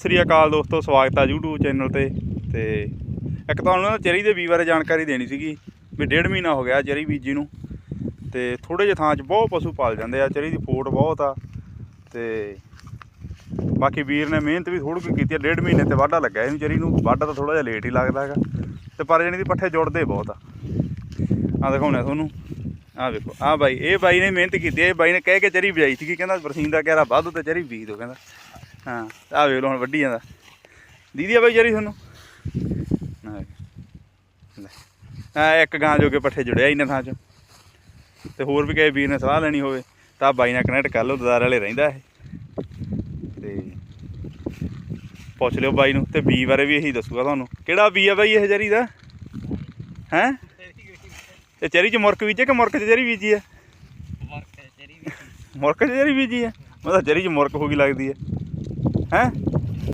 ਸਤਿ ਸ੍ਰੀ ਅਕਾਲ ਦੋਸਤੋ, ਸਵਾਗਤ ਆ YouTube ਚੈਨਲ ਤੇ। ਤੇ ਇੱਕ ਤੁਹਾਨੂੰ ਨਾ ਚਰੀ ਦੇ ਬੀਜ ਬਾਰੇ ਜਾਣਕਾਰੀ ਦੇਣੀ ਸੀਗੀ ਵੀ ਡੇਢ ਮਹੀਨਾ ਹੋ ਗਿਆ ਚਰੀ ਬੀਜੀ ਨੂੰ। ਤੇ ਥੋੜੇ ਜਿਹੇ ਥਾਂ 'ਚ ਬਹੁਤ ਪਸ਼ੂ ਪਾਲ ਜਾਂਦੇ ਆ, ਚਰੀ ਦੀ ਫੋਟ ਬਹੁਤ ਆ। ਤੇ ਬਾਕੀ ਵੀਰ ਨੇ ਮਿਹਨਤ ਵੀ ਥੋੜੀ ਕੀਤੀ ਆ, ਡੇਢ ਮਹੀਨੇ ਤੇ ਵਾਢਾ ਲੱਗਾ ਇਹਨੂੰ ਚਰੀ ਨੂੰ। ਵਾਢਾ ਤਾਂ ਥੋੜਾ ਜਿਹਾ ਲੇਟ ਹੀ ਲੱਗਦਾ ਹੈਗਾ। ਤੇ ਪਰ ਜਾਣੀ ਦੀ ਪੱਠੇ ਜੁੜਦੇ ਬਹੁਤ ਆ। ਆ ਦਿਖਾਉਣਾ ਤੁਹਾਨੂੰ। ਆ ਵੇਖੋ ਆ ਬਾਈ, ਇਹ ਬਾਈ ਨੇ ਮਿਹਨਤ ਕੀਤੀ ਇਹ ਬਾਈ ਨੇ ਕਹਿ ਕੇ ਚਰੀ ਬਜਾਈ ਸੀਗੀ, ਕਹਿੰਦਾ ਬਰਸੀਨ ਦਾ ਕਹਿਰਾ ਵੱਧ ਤੇ ਚਰੀ ਬੀਜ ਦੋ, ਕਹਿੰਦਾ। ਹਾਂ ਆ ਵੇਖ ਲਓ ਹੁਣ ਵੱਢੀ ਜਾਂਦਾ। ਦੀਦੀ ਆ ਬਾਈ ਚਰੀ ਤੁਹਾਨੂੰ। ਆ। ਆ ਇੱਕ ਗਾਂ ਜੋਗੇ ਪੱਠੇ ਜੁੜਿਆ ਇਹਨਾਂ ਥਾਂ ਚ। ਤੇ ਹੋਰ ਵੀ ਕਿਸੇ ਵੀਰ ਨੇ ਸਲਾਹ ਲੈਣੀ ਹੋਵੇ ਤਾਂ ਬਾਈ ਨਾਲ ਕਨੈਕਟ ਕਰ ਲਓ ਦਦਾਰ ਵਾਲੇ ਰਹਿੰਦਾ ਇਹ। ਤੇ ਪੁੱਛ ਲਿਓ ਬਾਈ ਨੂੰ ਤੇ ਬੀ ਬਾਰੇ ਵੀ ਇਹੀ ਦੱਸੂਗਾ ਤੁਹਾਨੂੰ। ਕਿਹੜਾ ਬੀ ਆ ਬਾਈ ਇਹ ਜਰੀ ਦਾ? ਹੈ? ਤੇ ਚਰੀ ਚ ਮੁਰਕ ਬੀਜੇ ਕਿ ਮੁਰਕ ਚ ਜਰੀ ਬੀਜੀ ਆ? ਮੁਰਕ ਚ ਜਰੀ ਬੀਜੀ ਆ? ਮੈਂ ਤਾਂ ਜਰੀ ਚ ਮੁਰਕ ਹੋ ਗਈ ਲੱਗਦੀ ਹੈ ਹੈ